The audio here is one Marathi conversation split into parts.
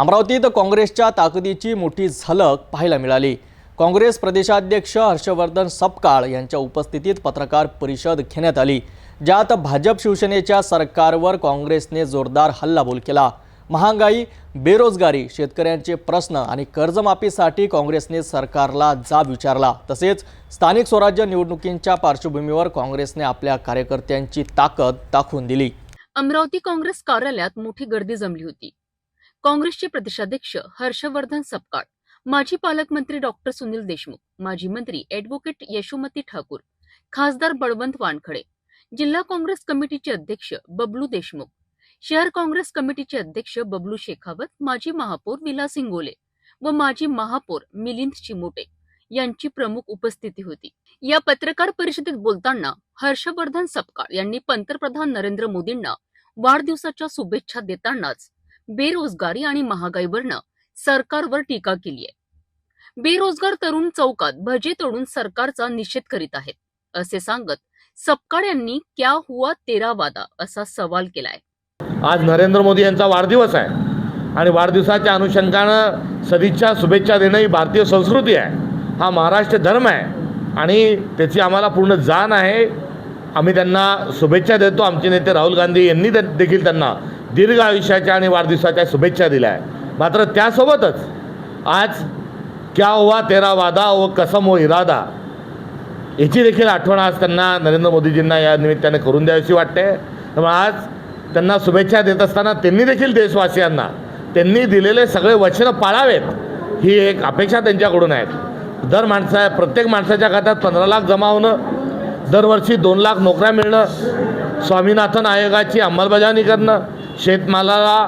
अमरावतीत काँग्रेसच्या ताकदीची मोठी झलक पाहायला मिळाली. काँग्रेस प्रदेशाध्यक्ष हर्षवर्धन सपकाळ यांच्या उपस्थितीत पत्रकार परिषद घेण्यात आली ज्यात भाजप शिवसेनेच्या सरकारवर काँग्रेसने जोरदार हल्लाबोल केला. महागाई बेरोजगारी शेतकऱ्यांचे प्रश्न आणि कर्जमाफीसाठी काँग्रेसने सरकारला जाब विचारला. तसेच स्थानिक स्वराज्य निवडणुकींच्या पार्श्वभूमीवर काँग्रेसने आपल्या कार्यकर्त्यांची ताकद दाखवून दिली. अमरावती काँग्रेस कार्यालयात मोठी गर्दी जमली होती. काँग्रेसचे प्रदेशाध्यक्ष हर्षवर्धन सपकाळ माजी पालकमंत्री डॉक्टर सुनील देशमुख माजी मंत्री ॲडव्होकेट यशोमती ठाकूर खासदार बळवंत वानखडे जिल्हा काँग्रेस कमिटीचे अध्यक्ष बबलू देशमुख शहर काँग्रेस कमिटीचे अध्यक्ष बबलू शेखावत माजी महापौर विलास इंगोले व माजी महापौर मिलिंद चिमोटे यांची प्रमुख उपस्थिती होती. या पत्रकार परिषदेत बोलताना हर्षवर्धन सपकाळ यांनी पंतप्रधान नरेंद्र मोदींना वाढदिवसाच्या शुभेच्छा देतानाच बेरोजगारी आणि महागाईवरनं सरकारवर टीका केली आहे बेरोजगार तरुण चौकात भजे तोडून सरकारचा निषेध करीत आहेत असे सांगत सपकाळ यांनी क्या हुआ तेरा वादा असा सवाल केलाय. आज नरेंद्र मोदी यांचा वाढदिवस आहे आणि वाढदिवसाच्या अनुषंगानं सदिच्छा शुभेच्छा देणं ही भारतीय संस्कृती आहे. हा महाराष्ट्र धर्म आहे आणि त्याची आम्हाला पूर्ण जाण आहे. आम्ही त्यांना शुभेच्छा देतो. आमचे नेते राहुल गांधी यांनी देखील त्यांना दीर्घ आयुष्याच्या आणि वाढदिवसाच्या शुभेच्छा दिल्या आहे मात्र त्यासोबतच आज क्या हुआ तेरा वादा व कसम व इरादा? याची देखील आठवण आज त्यांना नरेंद्र मोदीजींना या निमित्ताने करून द्यावीशी वाटते. त्यामुळे आज त्यांना शुभेच्छा देत असताना त्यांनी देखील देशवासियांना त्यांनी दिलेले सगळे वचनं पाळावेत ही एक अपेक्षा त्यांच्याकडून आहेत दर माणसा प्रत्येक माणसाच्या खात्यात पंधरा लाख जमा होणं दरवर्षी दोन लाख नोकऱ्या मिळणं स्वामीनाथन आयोगाची अंमलबजावणी करणं शेतमालाला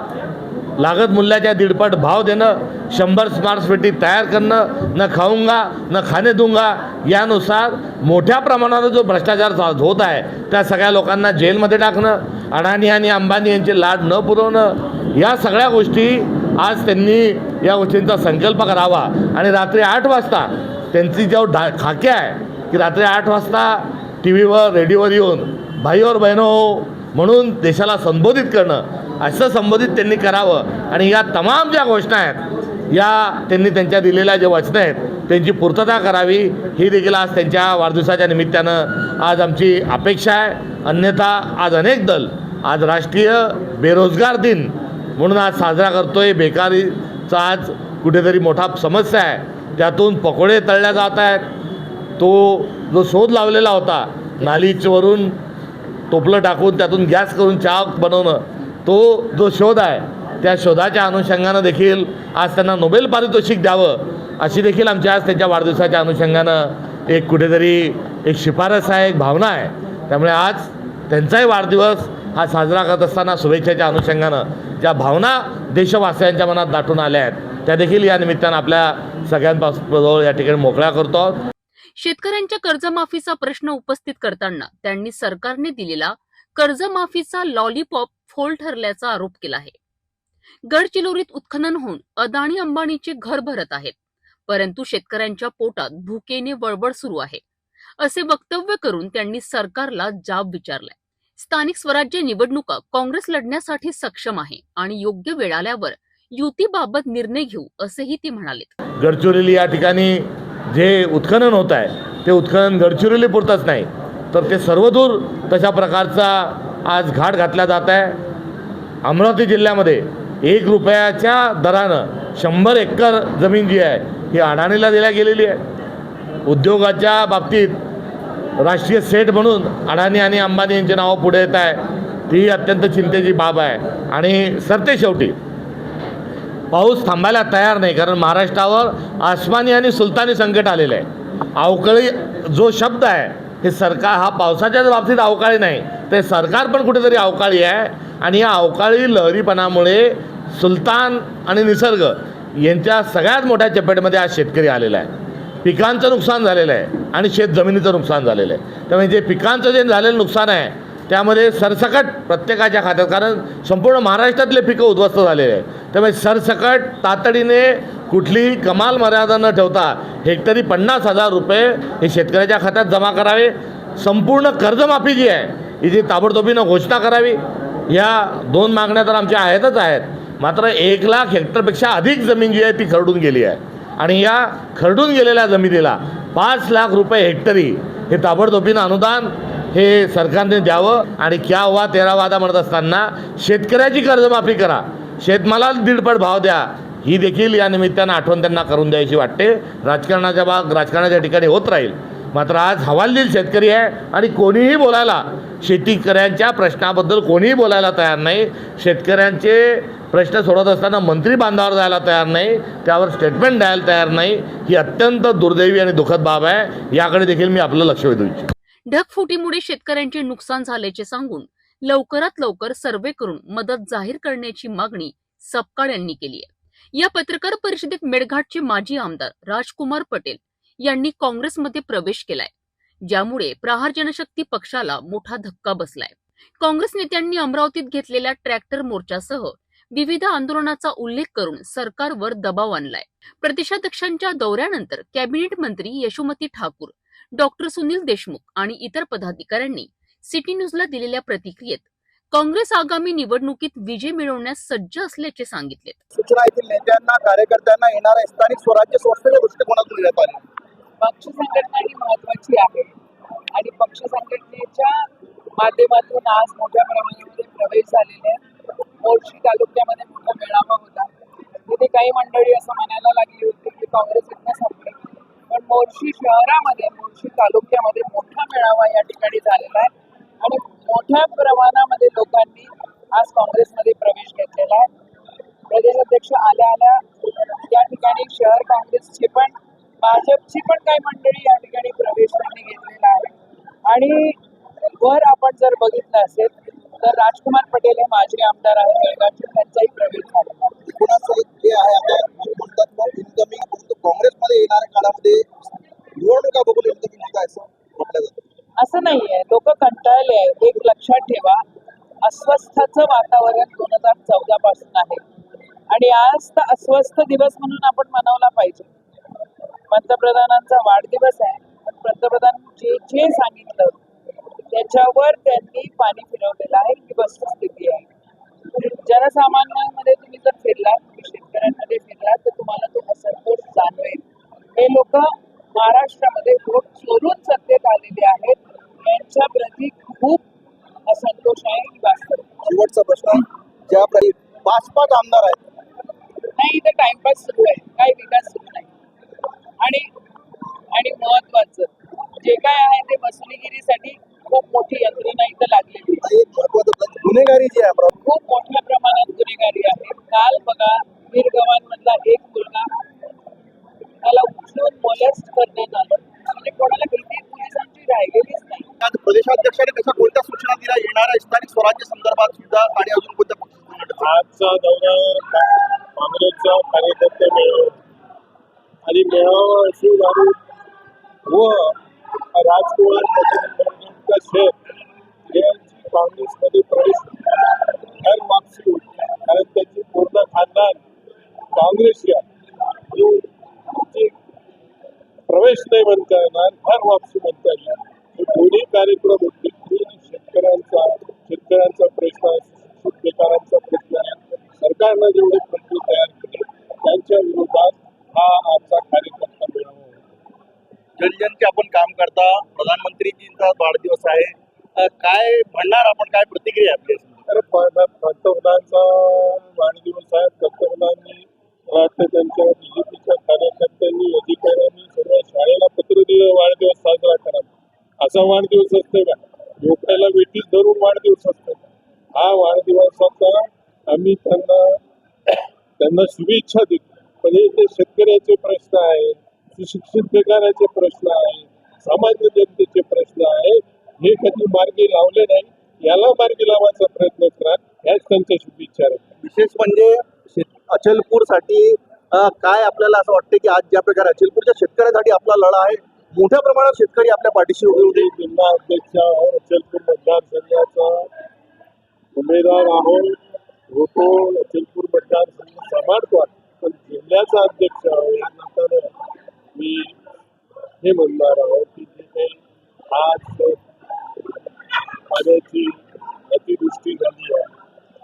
लागत मूल्याच्या दीडपट भाव देणं शंभर स्मार्ट पेटी तयार करणं न खाऊंगा न खाणे दूंगा यानुसार मोठ्या प्रमाणावर जो भ्रष्टाचार होत आहे त्या सगळ्या लोकांना जेलमध्ये टाकणं अडाणी आणि अंबानी यांची लाड न पुरवणं या सगळ्या गोष्टी आज त्यांनी या गोष्टींचा संकल्प करावा. आणि रात्री आठ वाजता त्यांची जो ढा खाके आहे की रात्री आठ वाजता टी व्हीवर रेडिओवर येऊन भाईवर बहिणो हो, म्हणून देशाला संबोधित करणं असं संबोधित त्यांनी करावं. आणि या तमाम ज्या घोषणा आहेत या त्यांनी त्यांच्या दिलेल्या ज्या वचनं आहेत त्यांची पूर्तता करावी. ही देखील आज त्यांच्या वाढदिवसाच्या निमित्तानं आज आमची अपेक्षा आहे. अन्यथा आज अनेक दल आज राष्ट्रीय बेरोजगार दिन म्हणून आज साजरा करतोय. बेकारीचा आज कुठेतरी मोठा समस्या आहे. त्यातून पकोडे तळल्या जात आहेत. तो जो शोध लावलेला होता नालीचवरून टोपलं टाकून त्यातून गॅस करून चहा बनवणं तो जो शोध आहे त्या शोधाच्या अनुषंगानं देखील आज त्यांना नोबेल पारितोषिक द्यावं अशी देखील आमच्या आज त्यांच्या वाढदिवसाच्या अनुषंगानं एक कुठेतरी एक शिफारस आहे एक भावना आहे. त्यामुळे आज त्यांचाही वाढदिवस हा साजरा करत असताना शुभेच्छेच्या अनुषंगानं ज्या भावना देशवासियांच्या मनात दाटून आल्या आहेत त्या देखील या निमित्तानं आपल्या सगळ्यांपासून या ठिकाणी मोकळ्या करतो आहोत. शेतकऱ्यांच्या कर्जमाफीचा प्रश्न उपस्थित करताना त्यांनी सरकारने दिलेला कर्जमाफीचा लॉलीपॉप फोल ठरल्याचा आरोप केला आहे. गडचिरोलीत उत्खनन होऊन अदाणी अंबानीचे घर भरत आहेत. परंतु शेतकऱ्यांच्या पोटात भुकेने वळवळ सुरू आहे. असे वक्तव्य करून त्यांनी सरकारला जाब विचारलाय. स्थानिक स्वराज्य निवडणुका काँग्रेस लढण्यासाठी सक्षम आहे आणि योग्य वेळ आल्यावर युतीबाबत निर्णय घेऊ असेही ते म्हणाले गडचिरोली या ठिकाणी जे उत्खनन होत आहे ते उत्खनन गडचिरोली पुरताच नाही. तर ते सर्वदूर तशा प्रकारचा आज घाट घातला जात आहे. अमरावती जिल्ह्यामध्ये एक रुपयाच्या दरानं शंभर एकर जमीन जी आहे ही अडाणीला दिल्या गेलेली आहे. उद्योगाच्या बाबतीत राष्ट्रीय सेट म्हणून अडाणी आणि अंबानी यांची नावं पुढे येत आहे. ती अत्यंत चिंतेची बाब आहे. आणि सरते शेवटी पाऊस थांबायला तयार नाही कारण महाराष्ट्रावर आसमानी आणि सुलतानी संकट आलेलं आहे. अवकाळी जो शब्द आहे हे सरकार हा पावसाच्याच बाबतीत अवकाळी नाही. ते सरकार पण कुठेतरी अवकाळी आहे आणि या अवकाळी लहरीपणामुळे सुलतान आणि निसर्ग यांच्या सगळ्यात मोठ्या चपेटमध्ये आज शेतकरी आलेला आहे. पिकांचं नुकसान झालेलं आहे आणि शेत जमिनीचं नुकसान झालेलं आहे. त्यामुळे जे म्हणजे पिकांचं जे झालेलं नुकसान आहे त्यामध्ये सरसकट प्रत्येकाच्या खात्यात. कारण संपूर्ण महाराष्ट्रातले पिकं उद्ध्वस्त झालेले आहे त्यामुळे सरसकट तातडीने कुठलीही कमाल मर्यादा न ठेवता हेक्टरी पन्नास हजार रुपये हे शेतकऱ्याच्या खात्यात जमा करावे. संपूर्ण कर्जमाफी जी आहे ही जी ताबडतोबीनं घोषणा करावी. या दोन मागण्या तर आमच्या आहेतच आहेत. मात्र एक लाख हेक्टरपेक्षा अधिक जमीन जी आहे ती खरडून गेली आहे. आणि या खरडून गेलेल्या जमिनीला पाच लाख रुपये हेक्टरी हे ताबडतोबीनं अनुदान हे सरकारने द्यावं आणि क्या वा तेरा वादा म्हणत असताना शेतकऱ्याची कर्जमाफी करा. शेतमालाला दीडपट भाव द्या. ही देखील या निमित्तानं आठवण त्यांना करून द्यायची वाटते. राजकारणाच्या भाग राजकारणाच्या ठिकाणी होत राहील. मात्र आज हवालदिल शेतकरी आहे आणि कोणीही बोलायला शेतकऱ्यांच्या प्रश्नाबद्दल कोणीही बोलायला तयार नाही. शेतकऱ्यांचे प्रश्न सोडत असताना मंत्री बांधावर जायला तयार नाही. त्यावर स्टेटमेंट द्यायला तयार नाही. ही अत्यंत दुर्दैवी आणि दुःखद बाब आहे. याकडे देखील मी आपलं लक्ष वेधू इच्छितो. ढगफुटीमुळे शेतकऱ्यांचे नुकसान झाल्याचे सांगून लवकरात लवकर सर्वे करून मदत जाहीर करण्याची मागणी सपकाळ यांनी केली आहे. या पत्रकार परिषदेत मेळघाटचे माजी आमदार राजकुमार पटेल यांनी काँग्रेसमध्ये प्रवेश केलाय ज्यामुळे प्रहार जनशक्ती पक्षाला मोठा धक्का बसलाय. काँग्रेस नेत्यांनी अमरावतीत घेतलेल्या ट्रॅक्टर मोर्चासह विविध आंदोलनाचा उल्लेख करून सरकारवर दबाव आणलाय. प्रदेशाध्यक्षांच्या दौऱ्यानंतर कॅबिनेट मंत्री यशोमती ठाकूर डॉक्टर सुनील देशमुख आणि इतर पदाधिकाऱ्यांनी सिटी न्यूजला दिलेल्या प्रतिक्रियेत काँग्रेस आगामी निवडणुकीत विजय मिळवण्यास सज्ज असल्याचे सांगितले. सूचना येथील नेत्यांना कार्यकर्त्यांना येणाऱ्या स्थानिक स्वराज्य संस्थेच्या दृष्टिकोनातून देण्यात आली. पक्ष संघटना ही महत्वाची आहे. आणि पक्ष संघटनेच्या माध्यमातून आज मोठ्या प्रमाणामध्ये प्रवेश झालेले आहेत मोर्शी तालुक्यामध्ये मोठा मेळावा होता. तिथे काही मंडळी असं म्हणायला लागली होती की काँग्रेस मोर्शी शहरामध्ये मोर्शी तालुक्यामध्ये मोठा मेळावा या ठिकाणी झालेला आहे. आणि मोठ्या प्रमाणामध्ये लोकांनी आज काँग्रेसमध्ये प्रवेश घेतलेला आहे. प्रदेशाध्यक्ष आल्या आल्या या ठिकाणी शहर काँग्रेसची पण भाजपची पण काही मंडळी या ठिकाणी प्रवेश त्यांनी घेतलेला आहे. आणि वर आपण जर बघितलं असेल तर राजकुमार पटेल हे माजी आमदार आहेत. अस्वस्थचं वातावरण दोन हजार चौदा पासून आहे. आणि आज तर अस्वस्थ दिवस म्हणून आपण मनवला पाहिजे. पंतप्रधानांचा वाढदिवस आहे. पण पंतप्रधान जे जे सांगितलं त्याच्यावर त्यांनी पाणी फिरवलेलं आहे. ही वस्तुस्थिती आहे. जनसामान्यांमध्ये तुम्ही जर फिरलात शेतकऱ्यांमध्ये फिरलात तर तुम्हाला तो असंतोष जाणवेल. हे लोक महाराष्ट्रामध्ये वोट चोरून सत्तेत आलेले आहेत. यांच्या प्रती खूप असंतोष आहे. शेवटचा प्रश्न ज्या पाच पाच आमदार आहेत. नाही इथे टाइमपास सुरू आहे. काही विकास सुरू नाही. आणि आणि महत्वाचं जे काय आहे ते वसुलीगिरीसाठी खूप मोठी यंत्रणा इथं लागलेली आहे. गुन्हेगारी जी आहे खूप मोठ्या प्रमाणात गुन्हेगारी आहे. काल बघा वीरगव्हाणमधला एक मुलगा त्याला उचलून मोलेस्ट करण्यात आलं. म्हणजे कोणाला भीती पोलिसांची राहिलेलीच नाही. प्रदेशाध्यक्षाने सूचना दिल्या स्थानिक स्वराज्य संदर्भात सुद्धा आणि अजून कोणत्या आजचा दौरा काँग्रेसचा कार्यकर्ते मेळावा आणि मेळावा अशी झाली व राजकुमार पटेल शेख यांची काँग्रेसमध्ये प्रवेश घर वापसी होती कारण त्याची पूर्ण खानदान काँग्रेसी आहे प्रवेश नाही म्हणता येणार घर वापसी म्हणता येणार. हे दोन्ही कार्यक्रम होते दोन्ही शेतकऱ्यांचा शेतकऱ्यांचा प्रश्न आहे सुशिक्षित बेकारांचा प्रश्न सरकारनं जेवढे प्रश्न तयार केले? त्यांच्या विरोधात हा आजचा कार्यकर्ता मेळावा. जनजनचे आपण काम करता प्रधानमंत्रीजींचा वाढदिवस आहे. काय म्हणणार आपण? काय प्रतिक्रिया आपली? प- पंतप्रधानचा वाढदिवस आहे. पंतप्रधानांनी वाटतं त्यांच्या बीजेपीच्या कार्यकर्त्यांनी अधिकाऱ्यांनी सर्व शाळेला पत्र दिलं वाढदिवस साजरा करा असा वाढदिवस असते का? झोपड्याला वेटीस धरून वाढदिवस असतो हा वाढदिवसाचा आम्ही त्यांना त्यांना शुभेच्छा देतो. पण हे ते शेतकऱ्याचे प्रश्न आहेत सुशिक्षित बेकाराचे प्रश्न आहेत सामान्य जनतेचे प्रश्न आहेत हे कधी मार्गी लावले नाही याला मार्गी लावायचा प्रयत्न करा याच त्यांच्या शुभेच्छा विशेष म्हणजे अचलपूरसाठी काय आपल्याला असं वाटतं की आज ज्या प्रकारे अचलपूरच्या शेतकऱ्यांसाठी आपला लढा आहे मोठ्या प्रमाणात शेतकरी आपल्या पाठीशी उभे होते. जिल्हा अध्यक्ष अचलपूर मतदारसंघाचा उमेदवार आहोत. होतो अचलपूर मतदारसंघ सांभाळतो पण जिल्ह्याचा अध्यक्ष यानंतर मी हे म्हणणार आहोत की जिथे आज पाण्याची अतिवृष्टी झाली आहे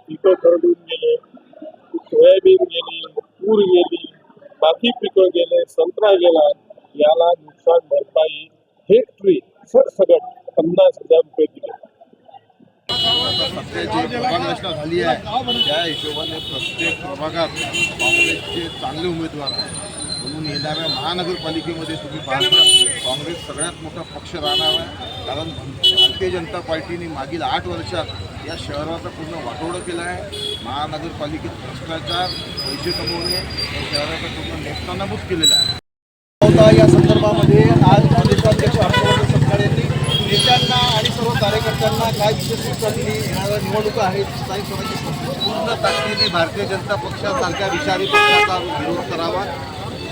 पिकं खरडून गेले सोयाबीन गेली तूर गेली बाकी पिकं गेले संत्रा गेला याला नुकसान भरपाई हेक्टरी सरसकट पन्नास हजार रुपये दिले सध्याची झाली आहे. त्या हिशोबाने प्रत्येक प्रभागात काँग्रेसचे चांगले उमेदवार आहेत. म्हणून येणाऱ्या महानगरपालिकेमध्ये तुम्ही पाहता काँग्रेस सगळ्यात मोठा पक्ष राहणार आहे. कारण भारतीय जनता पार्टीने मागील आठ वर्षात या शहराचा पूर्ण वाटोडं केला आहे. महानगरपालिकेत भ्रष्टाचार पैसे कमवणे या शहराचा पूर्ण नेस्तानाबूत केलेला आहे. या संदर्भामध्ये आज प्रदेशाध्यक्ष हर्षवर्धन सपकाळ यांनी नेत्यांना आणि कार्यकर्त्यांना काय विशेष सूचना दिली येणाऱ्या निवडणुका आहेत स्थानिक स्वराज्य पूर्ण ताकदीने भारतीय जनता पक्षासारख्या विषारी पक्षाचा विरोध करावा.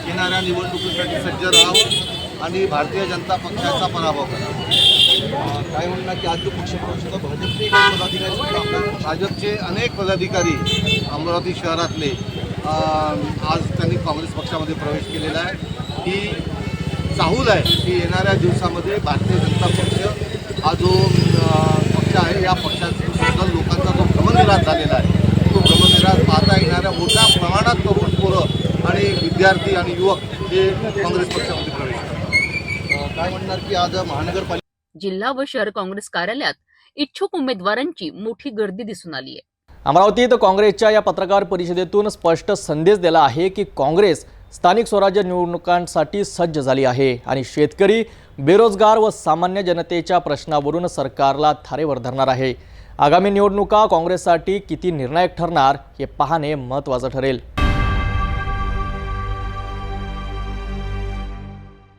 येणाऱ्या निवडणुकीसाठी सज्ज राहावं आणि भारतीय जनता पक्षाचा पराभव करावा. काय म्हणणार की आज जो पक्ष होता भाजपचे पदाधिकारी सुद्धा भाजपचे अनेक पदाधिकारी अमरावती शहरातले आज त्यांनी काँग्रेस पक्षामध्ये प्रवेश केलेला आहे. ही चाहूल आहे की येणाऱ्या दिवसामध्ये भारतीय जनता पक्ष हा जो पक्ष आहे या पक्षाबद्दल लोकांचा जो भ्रमनिराश झालेला आहे तो भ्रमनिराश पाहता येणाऱ्या मोठ्या प्रमाणात तरुण पोरं आणि विद्यार्थी आणि युवक हे काँग्रेस पक्षामध्ये प्रवेश करतात. काय म्हणणार की आज महानगरपालिका जिल्हा व शहर काँग्रेस कार्यालयात इच्छुक उमेदवारांची मोठी गर्दी दिसून आली आहे. अमरावतीत काँग्रेसच्या या पत्रकार परिषदेतून स्पष्ट संदेश दिला आहे की काँग्रेस स्थानिक स्वराज्य निवडणुकांसाठी सज्ज झाली आहे आणि शेतकरी बेरोजगार व सामान्य जनतेच्या प्रश्नावरून सरकारला थारेवर धरणार आहे. आगामी निवडणुका काँग्रेससाठी किती निर्णायक ठरणार हे पाहणे महत्त्वाचं ठरेल.